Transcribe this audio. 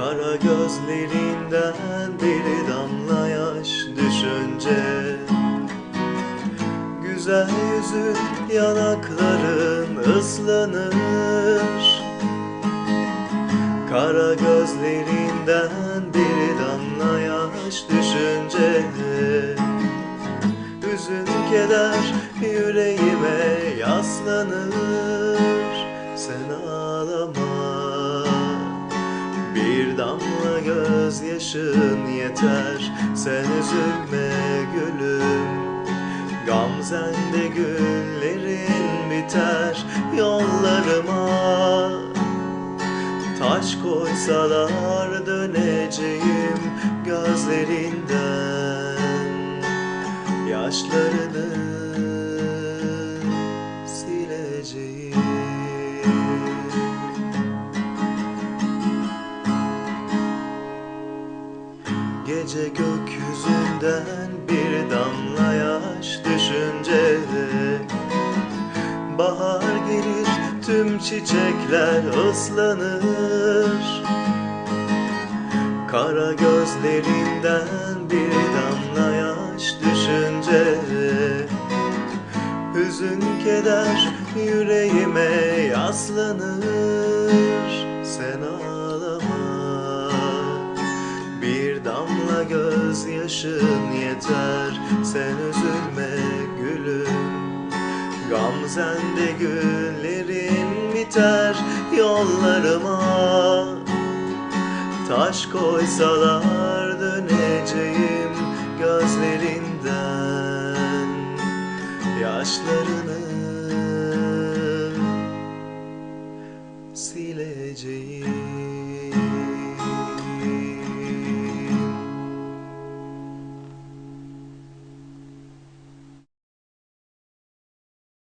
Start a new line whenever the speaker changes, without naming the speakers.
Kara gözlerinden bir damla yaş düşünce. Güzel yüzün yanakların ıslanır. Kara gözlerinden bir damla yaş düşünce. Hüzün keder yüreğime yaslanır. Sen ağlama Bir damla gözyaşın yeter. Sen üzülme gülüm. Gamzende güllerin biter. Yollarıma Taş koysalar döneceğim gözlerinden. Yaşlarını Gece gökyüzünden bir damla yaş düşünce. Bahar gelir tüm çiçekler ıslanır. Kara gözlerinden bir damla yaş düşünce. Hüzün keder yüreğime yaslanır damla gözyaşın yeter. Sen üzülme gülüm. Gamzende güllerin biter yollarıma. Taş koysalar döneceğim gözlerinden Yaşlarını sileceğim